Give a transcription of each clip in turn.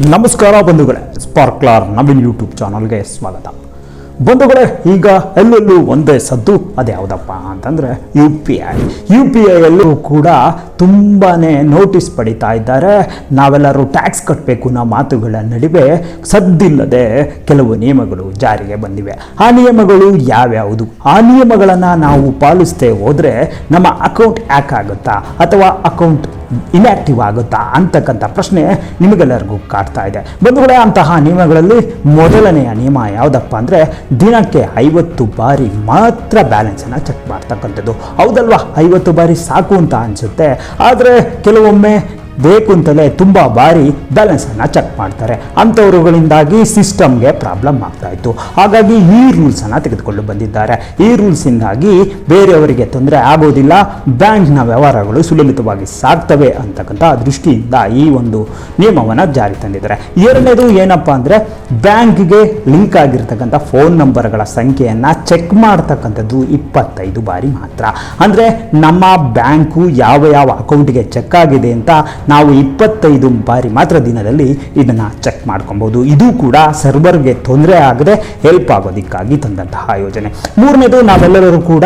ನಮಸ್ಕಾರ ಬಂಧುಗಳೇ, ಸ್ಪಾರ್ಕ್ಲಾರ್ ನವೀನ್ ಯೂಟ್ಯೂಬ್ ಚಾನಲ್ಗೆ ಸ್ವಾಗತ. ಬಂಧುಗಳೇ, ಈಗ ಎಲ್ಲೆಲ್ಲೂ ಒಂದೇ ಸದ್ದು ಅದ್ಯಾವುದಪ್ಪ ಅಂತಂದರೆ U P I. U P ಐಯಲ್ಲೂ ಕೂಡ ತುಂಬಾ ನೋಟಿಸ್ ಪಡಿತಾ ಇದ್ದಾರೆ. ನಾವೆಲ್ಲರೂ ಟ್ಯಾಕ್ಸ್ ಕಟ್ಟಬೇಕು ಅನ್ನೋ ಮಾತುಗಳ ನಡುವೆ ಸದ್ದಿಲ್ಲದೆ ಕೆಲವು ನಿಯಮಗಳು ಜಾರಿಗೆ ಬಂದಿವೆ. ಆ ನಿಯಮಗಳು ಯಾವ್ಯಾವುದು? ಆ ನಿಯಮಗಳನ್ನು ನಾವು ಪಾಲಿಸ್ತೇ ಹೋದರೆ ನಮ್ಮ ಅಕೌಂಟ್ ಹ್ಯಾಕ್ ಆಗುತ್ತಾ ಅಥವಾ ಅಕೌಂಟ್ ಇನ್ಯಾಕ್ಟಿವ್ ಆಗುತ್ತಾ ಅಂತಕ್ಕಂಥ ಪ್ರಶ್ನೆ ನಿಮಗೆಲ್ಲರಿಗೂ ಕಾಡ್ತಾ ಇದೆ. ಬಂಧುಗಳೇ, ಅಂತಹ ನಿಯಮಗಳಲ್ಲಿ ಮೊದಲನೆಯ ನಿಯಮ ಯಾವುದಪ್ಪ ಅಂದರೆ ದಿನಕ್ಕೆ ಐವತ್ತು ಬಾರಿ ಮಾತ್ರ ಬ್ಯಾಲೆನ್ಸನ್ನು ಚೆಕ್ ಮಾಡ್ತಕ್ಕಂಥದ್ದು. ಹೌದಲ್ವಾ? ಐವತ್ತು ಬಾರಿ ಸಾಕು ಅಂತ ಅನಿಸುತ್ತೆ. ಆದರೆ ಕೆಲವೊಮ್ಮೆ ಬೇಕು ಅಂತಲೇ ತುಂಬ ಬಾರಿ ಬ್ಯಾಲೆನ್ಸನ್ನು ಚೆಕ್ ಮಾಡ್ತಾರೆ. ಅಂಥವರುಗಳಿಂದಾಗಿ ಸಿಸ್ಟಮ್ಗೆ ಪ್ರಾಬ್ಲಮ್ ಆಗ್ತಾ ಇತ್ತು. ಹಾಗಾಗಿ ಈ ರೂಲ್ಸನ್ನು ತೆಗೆದುಕೊಂಡು ಬಂದಿದ್ದಾರೆ. ಈ ರೂಲ್ಸಿಂದಾಗಿ ಬೇರೆಯವರಿಗೆ ತೊಂದರೆ ಆಗೋದಿಲ್ಲ. ಬ್ಯಾಂಕ್ನ ವ್ಯವಹಾರಗಳು ಸುಲಲಿತವಾಗಿ ಸಾಗ್ತವೆ ಅಂತಕ್ಕಂಥ ದೃಷ್ಟಿಯಿಂದ ಈ ಒಂದು ನಿಯಮವನ್ನು ಜಾರಿ ತಂದಿದ್ದಾರೆ. ಎರಡನೇದು ಏನಪ್ಪ ಅಂದರೆ ಬ್ಯಾಂಕ್ಗೆ ಲಿಂಕ್ ಆಗಿರ್ತಕ್ಕಂಥ ಫೋನ್ ನಂಬರ್ಗಳ ಸಂಖ್ಯೆಯನ್ನು ಚೆಕ್ ಮಾಡ್ತಕ್ಕಂಥದ್ದು ಇಪ್ಪತ್ತೈದು ಬಾರಿ ಮಾತ್ರ. ಅಂದರೆ ನಮ್ಮ ಬ್ಯಾಂಕು ಯಾವ ಯಾವ ಅಕೌಂಟ್ಗೆ ಚೆಕ್ ಆಗಿದೆ ಅಂತ ನಾವು ಇಪ್ಪತ್ತೈದು ಬಾರಿ ಮಾತ್ರ ದಿನದಲ್ಲಿ ಇದನ್ನು ಚೆಕ್ ಮಾಡ್ಕೊಬೋದು. ಇದು ಕೂಡ ಸರ್ವರ್ಗೆ ತೊಂದರೆ ಆಗದೆ ಹೆಲ್ಪ್ ಆಗೋದಕ್ಕಾಗಿ ತಂದಂತಹ ಯೋಜನೆ. ಮೂರನೇದು, ನಾವೆಲ್ಲರೂ ಕೂಡ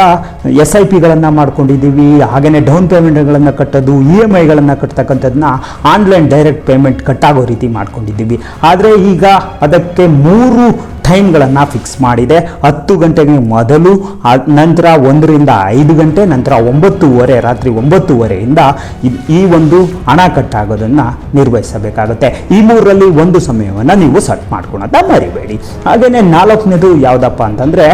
ಎಸ್ ಐ ಪಿಗಳನ್ನು ಮಾಡ್ಕೊಂಡಿದ್ದೀವಿ. ಹಾಗೆಯೇ ಡೌನ್ ಪೇಮೆಂಟ್ಗಳನ್ನು ಕಟ್ಟೋದು ಇ ಎಂ ಐಗಳನ್ನು ಕಟ್ತಕ್ಕಂಥದ್ದನ್ನ ಆನ್ಲೈನ್ ಡೈರೆಕ್ಟ್ ಪೇಮೆಂಟ್ ಕಟ್ಟಾಗೋ ರೀತಿ ಮಾಡ್ಕೊಂಡಿದ್ದೀವಿ. ಆದರೆ ಈಗ ಅದಕ್ಕೆ ಮೂರು ಟೈಮ್ಗಳನ್ನು ಫಿಕ್ಸ್ ಮಾಡಿದೆ. ಹತ್ತು ಗಂಟೆಗೆ ಮೊದಲು ನಂತರ ಒಂದರಿಂದ ಐದು ಗಂಟೆ, ನಂತರ ಒಂಬತ್ತೂವರೆ, ರಾತ್ರಿ ಒಂಬತ್ತೂವರೆಯಿಂದ ಈ ಒಂದು ಹಣ ಕಟ್ಟಾಗೋದನ್ನು ನಿರ್ವಹಿಸಬೇಕಾಗುತ್ತೆ. ಈ ಮೂರರಲ್ಲಿ ಒಂದು ಸಮಯವನ್ನು ನೀವು ಸೆಟ್ ಮಾಡ್ಕೊಳೋದ ಮರಿಬೇಡಿ. ಹಾಗೆಯೇ ನಾಲ್ಕನೇದು ಯಾವುದಪ್ಪ ಅಂತಂದರೆ,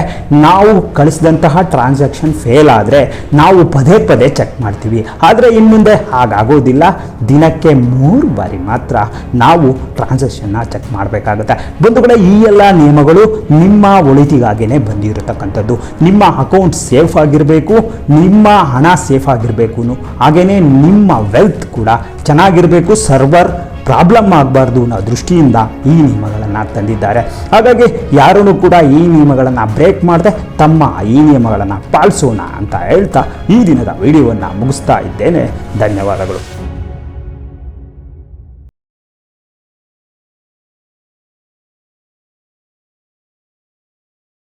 ನಾವು ಕಳಿಸಿದಂತಹ ಟ್ರಾನ್ಸಾಕ್ಷನ್ ಫೇಲ್ ಆದರೆ ನಾವು ಪದೇ ಪದೇ ಚೆಕ್ ಮಾಡ್ತೀವಿ. ಆದರೆ ಇನ್ಮುಂದೆ ಹಾಗಾಗೋದಿಲ್ಲ. ದಿನಕ್ಕೆ ಮೂರು ಬಾರಿ ಮಾತ್ರ ನಾವು ಟ್ರಾನ್ಸಾಕ್ಷನ್ನ ಚೆಕ್ ಮಾಡಬೇಕಾಗುತ್ತೆ. ಬಂಧುಗಳೇ, ಈ ಎಲ್ಲ ನಿಯಮಗಳು ನಿಮ್ಮ ಒಳಿತಿಗಾಗಿಯೇ ಬಂದಿರತಕ್ಕಂಥದ್ದು. ನಿಮ್ಮ ಅಕೌಂಟ್ ಸೇಫ್ ಆಗಿರಬೇಕು, ನಿಮ್ಮ ಹಣ ಸೇಫ್ ಆಗಿರಬೇಕು ಹಾಗೆಯೇ ನಿಮ್ಮ ವೆಲ್ತ್ ಕೂಡ ಚೆನ್ನಾಗಿರಬೇಕು, ಸರ್ವರ್ ಪ್ರಾಬ್ಲಮ್ ಆಗಬಾರ್ದು ಅನ್ನೋ ದೃಷ್ಟಿಯಿಂದ ಈ ನಿಯಮಗಳನ್ನು ತಂದಿದ್ದಾರೆ. ಹಾಗಾಗಿ ಯಾರೂ ಕೂಡ ಈ ನಿಯಮಗಳನ್ನು ಬ್ರೇಕ್ ಮಾಡದೆ ತಮ್ಮ ಈ ನಿಯಮಗಳನ್ನು ಪಾಲಿಸೋಣ ಅಂತ ಹೇಳ್ತಾ ಈ ದಿನದ ವಿಡಿಯೋವನ್ನು ಮುಗಿಸ್ತಾ ಇದ್ದೇನೆ. ಧನ್ಯವಾದಗಳು.